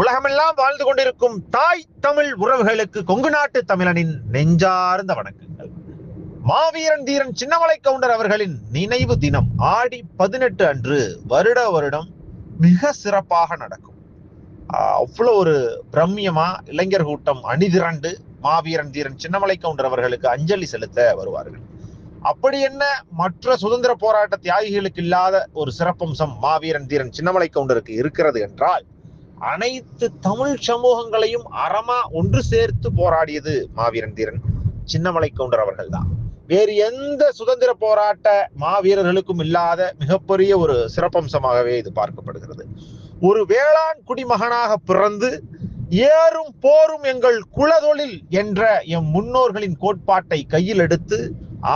உலகமெல்லாம் வாழ்ந்து கொண்டிருக்கும் தாய் தமிழ் உறவுகளுக்கு கொங்கு நாட்டு தமிழனின் நெஞ்சார்ந்த வணக்கங்கள். மாவீரன் தீரன் சின்னமலை கவுண்டர் அவர்களின் நினைவு தினம் ஆடி பதினெட்டு அன்று வருட வருடம் மிக சிறப்பாக நடக்கும். அவ்வளோ அவ்வளவு ஒரு பிரம்மியமா இளைஞர் கூட்டம் அணிதிரண்டு மாவீரன் தீரன் சின்னமலை கவுண்டர் அவர்களுக்கு அஞ்சலி செலுத்த வருவார்கள். அப்படி என்ன மற்ற சுதந்திர போராட்ட தியாகிகளுக்கு இல்லாத ஒரு சிறப்பம்சம் மாவீரன் தீரன் சின்னமலை கவுண்டருக்கு இருக்கிறது என்றால் அனைத்து தமிழ் சமூகங்களையும் அறமா ஒன்று சேர்த்து போராடியது மாவீரன் தீரன். சின்னமலை கவுண்டர் அவர்கள் தான் வேறு எந்த சுதந்திர போராட்ட மாவீரர்களுக்கும் இல்லாத மிகப்பெரிய ஒரு சிறப்பம்சமாகவே இது பார்க்கப்படுகிறது. ஒரு வேளாண் குடிமகனாக பிறந்து ஏறும் போரும் எங்கள் குலதொழில் என்ற எம் முன்னோர்களின் கோட்பாட்டை கையில் எடுத்து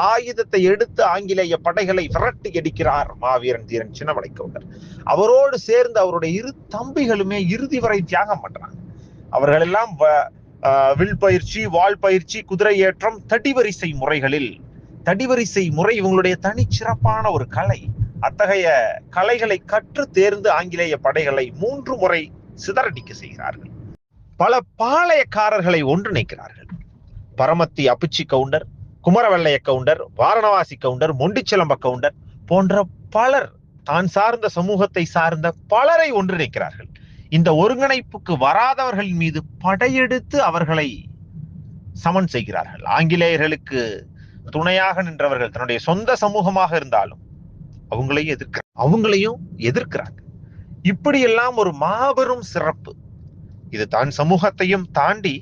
ஆயுதத்தை எடுத்து ஆங்கிலேய படைகளை விரட்டி அடிக்கிறார் மாவீரன் தீரன் சின்னமலை கவுண்டர் அவரோடு சேர்ந்து அவருடைய இரு தம்பிகளுமே இறுதி வரை தியாகம் பண்றாங்க. அவர்கள் எல்லாம் வில் பயிற்சி வால் பயிற்சி குதிரை ஏற்றம் தடிவரிசை முறைகளில் தடிவரிசை முறை இவங்களுடைய தனிச்சிறப்பான ஒரு கலை. அத்தகைய கலைகளை கற்று தேர்ந்து ஆங்கிலேய படைகளை மூன்று முறை சிதறடிக்க செய்கிறார்கள். பல பாளையக்காரர்களை ஒன்றிணைக்கிறார்கள். பரமத்தி அப்பிச்சி கவுண்டர் குமரவெள்ளைய கவுண்டர் வாரணவாசி கவுண்டர் மொண்டிச்சிலம்ப கவுண்டர் போன்ற பலர் தான் சார்ந்த சமூகத்தை சார்ந்த பலரை ஒன்றிணைக்கிறார்கள். இந்த ஒருங்கிணைப்புக்கு வராதவர்களின் மீது படையெடுத்து அவர்களை சமன் செய்கிறார்கள். ஆங்கிலேயர்களுக்கு துணையாக நின்றவர்கள் தன்னுடைய சொந்த சமூகமாக இருந்தாலும் அவங்களையும் எதிர்க்க அவங்களையும் எதிர்க்கிறாங்க. இப்படியெல்லாம் ஒரு மாபெரும் சிறப்பு. இது தான் சமூகத்தையும் தாண்டி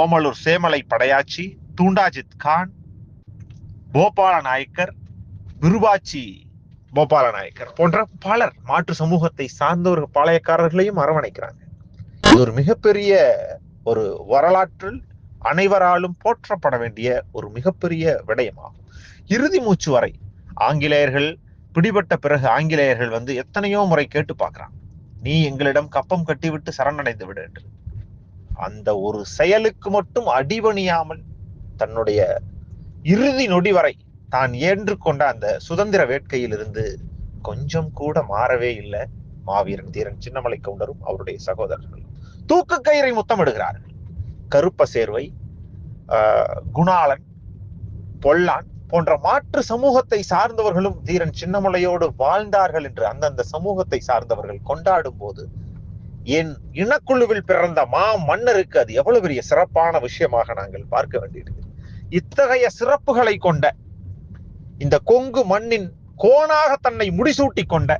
ஓமலூர் சேமலை படையாச்சி தூண்டாஜித் கான் கோபால நாயக்கர் விருபாச்சி கோபால நாயக்கர் போன்ற பலர் மாற்று சமூகத்தை சார்ந்தவர்கள் பாளையக்காரர்களையும் அரவணைக்கிறாங்க. இது ஒரு மிகப்பெரிய ஒரு வரலாற்றில் அனைவராலும் போற்றப்பட வேண்டிய ஒரு மிகப்பெரிய விடயமாகும். இறுதி மூச்சு வரை ஆங்கிலேயர்கள் பிடிபட்ட பிறகு ஆங்கிலேயர்கள் வந்து எத்தனையோ முறை கேட்டு பார்க்கிறாங்க. நீ எங்களிடம் கப்பம் கட்டிவிட்டு சரணடைந்து விடு என்று. அந்த ஒரு செயலுக்கு மட்டும் அடிபணியாமல் தன்னுடைய இறுதி நொடி வரை தான் ஏன்று கொண்ட அந்த சுதந்திர வேட்கையிலிருந்து கொஞ்சம் கூட மாறவே இல்லை. மாவீரன் தீரன் சின்னமலை கவுண்டரும் அவருடைய சகோதரர்களும். தூக்கு கயிறை முத்தமிடுகிறார்கள். கருப்ப சேர்வை குணாளன் பொல்லான் போன்ற மாற்று சமூகத்தை சார்ந்தவர்களும் தீரன் சின்னமலையோடு வாழ்ந்தார்கள் என்று அந்தந்த சமூகத்தை சார்ந்தவர்கள் கொண்டாடும் போது என் இனக்குழுவில் பிறந்த மா மன்னருக்கு அது எவ்வளவு பெரிய சிறப்பான விஷயமாக நாங்கள் பார்க்க வேண்டியிருக்கு இத்தகைய சிறப்புகளை கொண்ட இந்த கொங்கு மண்ணின் கோணாக தன்னை முடிசூட்டி கொண்ட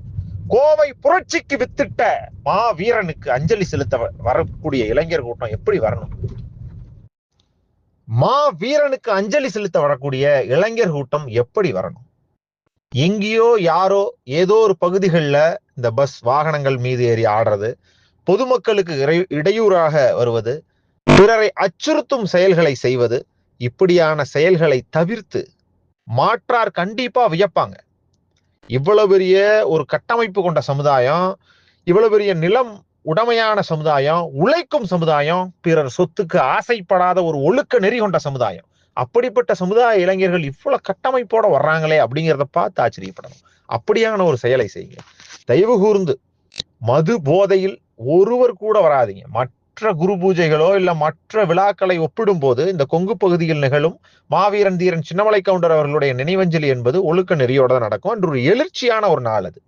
கோவை புரட்சிக்கு வித்திட்ட மா வீரனுக்கு அஞ்சலி செலுத்த வரக்கூடிய இளைஞர் கூட்டம் எப்படி வரணும்? மா வீரனுக்கு அஞ்சலி செலுத்த வரக்கூடிய இளைஞர் கூட்டம் எப்படி வரணும்? எங்கேயோ யாரோ ஏதோ ஒரு பகுதிகளில் இந்த பஸ் வாகனங்கள் மீது ஏறி ஆடுறது பொதுமக்களுக்கு இடையூறாக வருவது பிறரை அச்சுறுத்தும் செயல்களை செய்வது இப்படியான செயல்களை தவிர்த்து மாற்றார் கண்டிப்பா வியப்பாங்க. இவ்வளவு பெரிய ஒரு கட்டமைப்பு கொண்ட சமுதாயம் இவ்வளவு பெரிய நிலம் உடமையான சமுதாயம் உழைக்கும் சமுதாயம் பிறர் சொத்துக்கு ஆசைப்படாத ஒரு ஒழுக்க நெறி கொண்ட சமுதாயம். அப்படிப்பட்ட சமுதாய இளைஞர்கள் இவ்வளவு கட்டமைப்போட வர்றாங்களே அப்படிங்கிறத பார்த்து ஆச்சரியப்படணும். அப்படியான ஒரு செயலை செய்யுங்க. தயவு கூர்ந்து மது போதையில் ஒருவர் கூட வராதிங்க. மற்ற குரு பூஜைகளோ இல்ல மற்ற விழாக்களை ஒப்பிடும்போது இந்த கொங்கு பகுதியில் நிகழும் மாவீரன் தீரன் சின்னமலை கவுண்டர் அவர்களுடைய நினைவஞ்சலி என்பது ஒழுக்க நெறியோட தான் நடக்கும். என்று ஒரு எழுச்சியான ஒரு நாள் அது.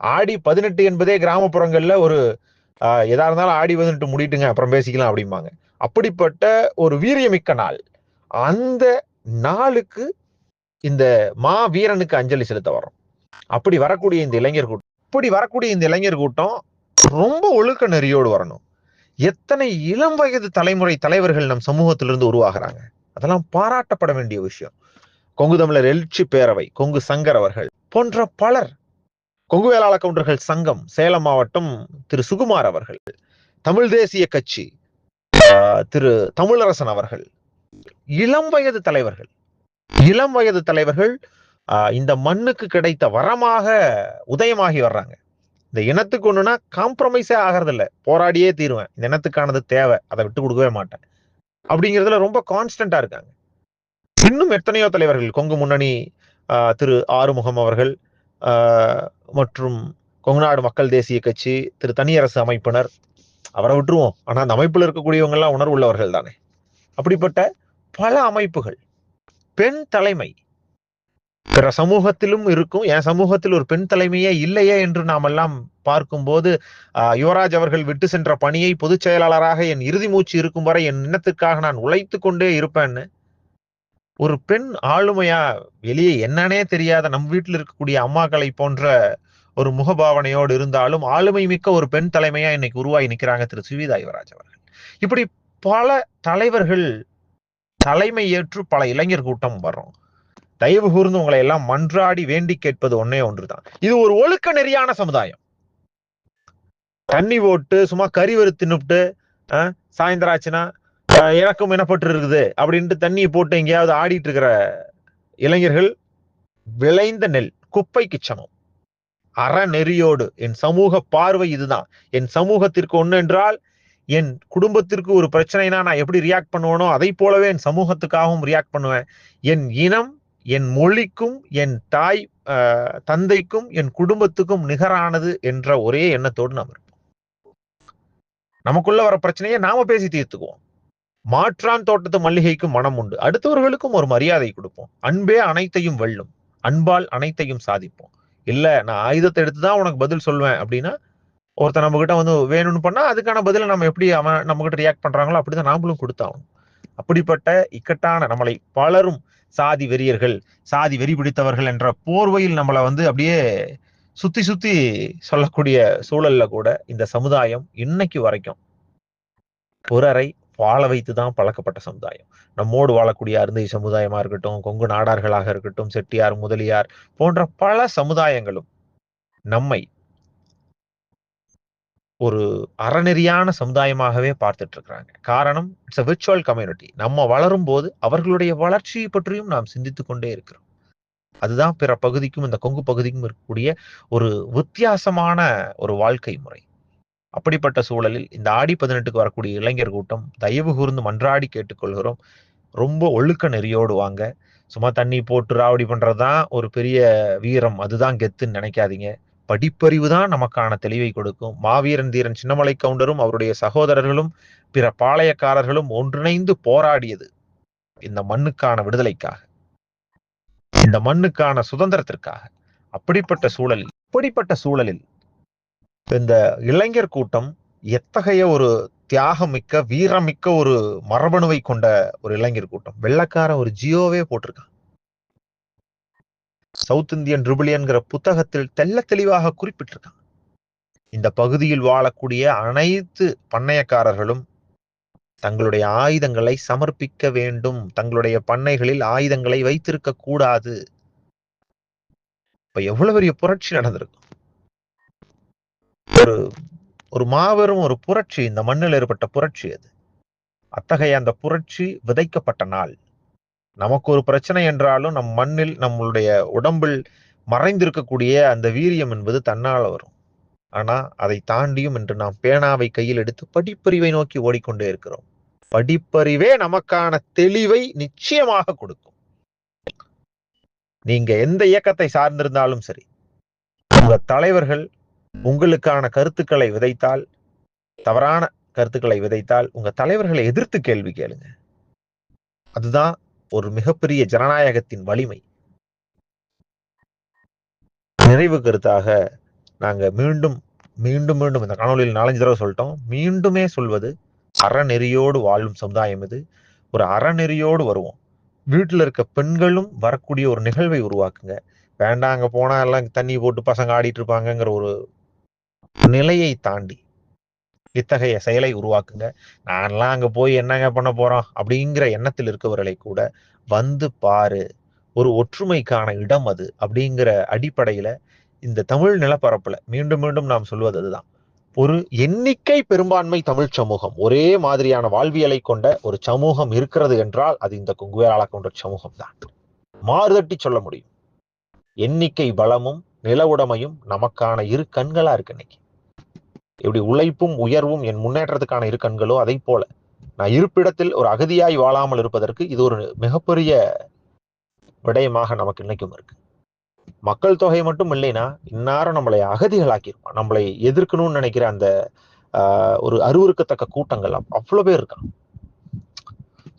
ஆடி பதினெட்டு என்பதே கிராமப்புறங்கள்ல ஒரு எதா இருந்தாலும் ஆடி பதினெட்டு முடிட்டுங்க அப்புறம் பேசிக்கலாம் அப்படிம்பாங்க. அப்படிப்பட்ட ஒரு வீரியமிக்க நாள். அந்த நாளுக்கு இந்த மா வீரனுக்கு அஞ்சலி செலுத்த வரோம் அப்படி வரக்கூடிய இந்த இளைஞர் கூட்டம் அப்படி வரக்கூடிய இந்த இளைஞர் கூட்டம் ரொம்ப ஒழுக்க நெறியோடு வரணும். எத்தனை இளம் வயது தலைமுறை தலைவர்கள் நம் சமூகத்திலிருந்து உருவாகிறாங்க? அதெல்லாம் பாராட்டப்பட வேண்டிய விஷயம். கொங்கு தமிழர் எழுச்சி பேரவை கொங்கு சங்கர் அவர்கள் போன்ற பலர் கொங்கு வேளாள கவுண்டர்கள் சங்கம் சேலம் மாவட்டம் திரு சுகுமார் அவர்கள் தமிழ் தேசிய கட்சி திரு தமிழரசன் அவர்கள் இளம் வயது தலைவர்கள் இளம் வயது தலைவர்கள் இந்த மண்ணுக்கு கிடைத்த வரமாக உதயமாகி வர்றாங்க. இந்த இனத்துக்கு ஒண்ணுனா காம்ப்ரமைஸே ஆகிறதில்ல. போராடியே தீருவேன். இந்த இனத்துக்கானது தேவை. அதை விட்டு கொடுக்கவே மாட்டேன். அப்படிங்கிறதுல ரொம்ப கான்ஸ்டன்டா இருக்காங்க. இன்னும் எத்தனையோ தலைவர்கள் கொங்கு முன்னணி திரு ஆறுமுகம் அவர்கள் மற்றும் கொங்குநாடு மக்கள் தேசிய கட்சி திரு தனியரசு அமைப்பினர் அவரை விட்டுருவோம். ஆனா அந்த அமைப்புல இருக்கக்கூடியவங்க எல்லாம் உணர்வு உள்ளவர்கள் தானே. அப்படிப்பட்ட பல அமைப்புகள் பெண் தலைமை பிற சமூகத்திலும் இருக்கும். என் சமூகத்தில் ஒரு பெண் தலைமையே இல்லையே என்று நாம் எல்லாம் பார்க்கும்போது யுவராஜ் அவர்கள் விட்டு சென்ற பணியை பொதுச் செயலாளராக என் இறுதி மூச்சு இருக்கும் வரை என் எண்ணத்திற்காக நான் உழைத்து கொண்டே இருப்பேன்னு. ஒரு பெண் ஆளுமையா வெளியே என்னன்னே தெரியாத நம் வீட்டில் இருக்கக்கூடிய அம்மாக்களை போன்ற ஒரு முகபாவனையோடு இருந்தாலும் ஆளுமை மிக்க ஒரு பெண் தலைமையா இன்னைக்கு உருவாகி நிற்கிறாங்க திரு. சுவிதா யுவராஜ் அவர்கள். இப்படி பல தலைவர்கள் தலைமை ஏற்று பல இளைஞர் கூட்டம் வர்றோம். தயவு கூர்ந்து உங்களை எல்லாம் மன்றாடி வேண்டி கேட்பது ஒன்னே ஒன்றுதான். இது ஒரு ஒழுக்க நெறியான சமுதாயம். தண்ணி போட்டு சும்மா கறி வறு தின்னுப்ட்டு சாயந்தரம் ஆச்சுன்னா அஹ், எனப்பட்டு இருக்குது அப்படின்ட்டு தண்ணியை போட்டு எங்கேயாவது ஆடிட்டு இருக்கிற இளைஞர்கள் விளைந்த நெல் குப்பைக்கு சமம். அறநெறியோடு என் சமூக பார்வை இதுதான். என் சமூகத்திற்கு ஒன்று என்றால் என் குடும்பத்திற்கு ஒரு பிரச்சனைனா நான் எப்படி ரியாக்ட் பண்ணுவேனோ அதை போலவே என் சமூகத்துக்காகவும் ரியாக்ட் பண்ணுவேன். என் இனம் என் மொழிக்கும் என் தாய் தந்தைக்கும் என் குடும்பத்துக்கும் நிகரானது என்ற ஒரே எண்ணத்தோடு நாம் இருப்போம். நமக்குள்ள வர பிரச்சனையை நாம பேசி தீர்த்துக்குவோம். மாற்றான் தோட்டத்து மல்லிகைக்கும் மனம் உண்டு. அடுத்தவர்களுக்கும் ஒரு மரியாதை கொடுப்போம். அன்பே அனைத்தையும் வெல்லும். அன்பால் அனைத்தையும் சாதிப்போம். இல்ல நான் ஆயுதத்தை எடுத்து தான் உனக்கு பதில் சொல்வேன் அப்படின்னா ஒருத்தன் நம்ம கிட்ட வந்து வேணும்னு பண்ணா அதுக்கான பதிலை நம்ம எப்படி அவன் நம்ம கிட்ட ரியாக்ட் பண்றாங்களோ அப்படிதான் நாமளும் கொடுத்தாகணும். அப்படிப்பட்ட இக்கட்டான நம்மளை பலரும் சாதி வெறியர்கள் சாதி வெறி பிடித்தவர்கள் என்ற போர்வையில் நம்மளை வந்து அப்படியே சுத்தி சுத்தி சொல்லக்கூடிய சூழல்ல கூட இந்த சமுதாயம் இன்னைக்கு வரைக்கும் பிறரை வாழ வைத்து தான் பழக்கப்பட்ட சமுதாயம். நம்மோடு வாழக்கூடிய அருந்தை சமுதாயமா இருக்கட்டும் கொங்கு நாடார்களாக இருக்கட்டும் செட்டியார் முதலியார் போன்ற பல சமுதாயங்களும் நம்மை ஒரு அறநெறியான சமுதாயமாகவே பார்த்துட்டு இருக்கிறாங்க காரணம் இட்ஸ் அ விர்ச்சுவல் கம்யூனிட்டி நம்ம வளரும் போது அவர்களுடைய வளர்ச்சியை பற்றியும் நாம் சிந்தித்து கொண்டே இருக்கிறோம். அதுதான் பிற பகுதிக்கும் இந்த கொங்கு பகுதிக்கும் இருக்கக்கூடிய ஒரு வித்தியாசமான ஒரு வாழ்க்கை முறை. அப்படிப்பட்ட சூழலில் இந்த ஆடி பதினெட்டுக்கு வரக்கூடிய இளைஞர் கூட்டம் தயவு கூர்ந்து மன்றாடி கேட்டுக்கொள்கிறோம். ரொம்ப ஒழுக்க நெறியோடு வாங்க. சும்மா தண்ணி போட்டு ராவடி பண்றதுதான் ஒரு பெரிய வீரம். அதுதான் கெத்துன்னு நினைக்காதீங்க. படிப்பறிவு தான் நமக்கான தெளிவை கொடுக்கும். மாவீரன் தீரன் சின்னமலை கவுண்டரும் அவருடைய சகோதரர்களும் பிற பாளையக்காரர்களும் ஒன்றிணைந்து போராடியது இந்த மண்ணுக்கான விடுதலைக்காக. இந்த மண்ணுக்கான சுதந்திரத்திற்காக. அப்படிப்பட்ட சூழலில் இப்படிப்பட்ட சூழலில் இந்த இளைஞர் கூட்டம் எத்தகைய ஒரு தியாகமிக்க வீரமிக்க ஒரு மரபணுவை கொண்ட ஒரு இளைஞர் கூட்டம். வெள்ளக்கார ஒரு ஜியோவே போட்டிருக்கான். சவுத் இந்தியன் ட்ரிபிளியன்கிற புத்தகத்தில் தெள்ள தெளிவாக குறிப்பிட்டிருக்காங்க. இந்த பகுதியில் வாழக்கூடிய அனைத்து பண்ணையக்காரர்களும் தங்களுடைய ஆயுதங்களை சமர்ப்பிக்க வேண்டும். தங்களுடைய பண்ணைகளில் ஆயுதங்களை வைத்திருக்க கூடாது. இப்ப எவ்வளவு பெரிய புரட்சி நடந்திருக்கும் ஒரு ஒரு மாபெரும் ஒரு புரட்சி இந்த மண்ணில் ஏற்பட்ட புரட்சி அது. அத்தகைய அந்த புரட்சி விதைக்கப்பட்ட நாள். நமக்கு ஒரு பிரச்சனை என்றாலும் நம் மண்ணில் நம்மளுடைய உடம்பில் மறைந்திருக்கக்கூடிய அந்த வீரியம் என்பது தன்னால் வரும். ஆனா அதை தாண்டியும் என்று நாம் பேனாவை கையில் எடுத்து படிப்பறிவை நோக்கி ஓடிக்கொண்டே இருக்கிறோம். படிப்பறிவே நமக்கான தெளிவை நிச்சயமாக கொடுக்கும். நீங்க எந்த இயக்கத்தை சார்ந்திருந்தாலும் சரி உங்க தலைவர்கள் உங்களுக்கான கருத்துக்களை விதைத்தால் தவறான கருத்துக்களை விதைத்தால் உங்க தலைவர்களை எதிர்த்து கேள்வி கேளுங்க. அதுதான் ஒரு மிகப்பெரிய ஜனநாயகத்தின் வலிமை. நிறைவு கருத்தாக நாங்க மீண்டும் மீண்டும் மீண்டும் இந்த காணொலியில் நாலஞ்சு தடவை சொல்லிட்டோம். மீண்டுமே சொல்வது அறநெறியோடு வாழும் சமுதாயம் இது. ஒரு அறநெறியோடு வருவோம். வீட்டில் இருக்க பெண்களும் வரக்கூடிய ஒரு நிகழ்வை உருவாக்குங்க. வேண்டாம் அங்கே போனா எல்லாம் தண்ணி போட்டு பசங்க ஆடிட்டு இருப்பாங்கங்கிற ஒரு நிலையை தாண்டி. இத்தகைய செயலை உருவாக்குங்க. நான்லாம் அங்க போய் என்னங்க பண்ண போறோம்? அப்படிங்கிற எண்ணத்தில் இருக்கவர்களை கூட வந்து பாரு. ஒரு ஒற்றுமைக்கான இடம் அது அப்படிங்கிற அடிப்படையில இந்த தமிழ் நிலப்பரப்புல மீண்டும் மீண்டும் நாம் சொல்வது அதுதான். ஒரு எண்ணிக்கை பெரும்பான்மை தமிழ் சமூகம் ஒரே மாதிரியான வாழ்வியலை கொண்ட ஒரு சமூகம் இருக்கிறது என்றால் அது இந்த குங்குவேராள கொண்ட சமூகம் தான் மாறுதட்டி சொல்ல முடியும். எண்ணிக்கை பலமும் நிலவுடைமையும் நமக்கான இரு கண்களா இருக்கு இன்னைக்கு. இப்படி உழைப்பும் உயர்வும் என் முன்னேற்றத்துக்கான இரு கண்களோ அதை போல. நான் இருப்பிடத்தில் ஒரு அகதியாய் வாழாமல் இருப்பதற்கு இது ஒரு மிகப்பெரிய விடயமாக நமக்கு இன்னைக்கும் இருக்கு. மக்கள் தொகை மட்டும் இல்லைன்னா இந்நேரம் நம்மளை அகதிகளாக்கியிருப்பான் நம்மளை எதிர்க்கணும்னு நினைக்கிற அந்த ஒரு அருவருக்கத்தக்க கூட்டங்கள் அவ்வளோ பேர் இருக்கான்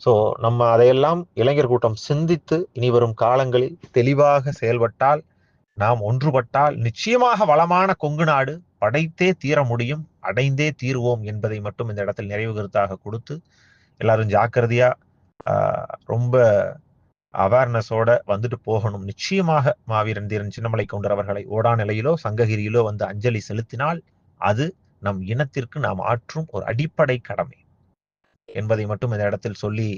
ஸோ நம்ம அதையெல்லாம் இளைஞர் கூட்டம் சிந்தித்து இனி வரும் காலங்களில் தெளிவாக செயல்பட்டால் நாம் ஒன்றுபட்டால் நிச்சயமாக வளமான கொங்கு நாடு படைத்தே தீர முடியும் அடைந்தே தீருவோம் என்பதை மட்டும் இந்த இடத்தில் நிறைவு கருத்தாக கொடுத்து எல்லாரும் ஜாக்கிரதையா ரொம்ப அவேர்னஸோட வந்துட்டு போகணும். நிச்சயமாக மாவீரன் தீரன் சின்னமலை கவுண்டர் அவர்களை ஓடா நிலையிலோ சங்ககிரியிலோ வந்து அஞ்சலி செலுத்தினால் அது நம் இனத்திற்கு நாம் ஆற்றும் ஒரு அடிப்படை கடமை என்பதை மட்டும் இந்த இடத்தில் சொல்லி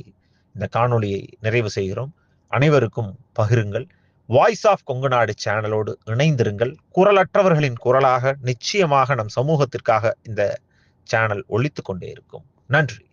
இந்த காணொளியை நிறைவு செய்கிறோம். அனைவருக்கும் பகிருங்கள். வாய்ஸ் ஆஃப் கொங்குநாடு சேனலோடு இணைந்திருங்கள். குரலற்றவர்களின் குரலாக நிச்சயமாக நம் சமூகத்திற்காக இந்த சேனல் ஒழித்து கொண்டே இருக்கும். நன்றி.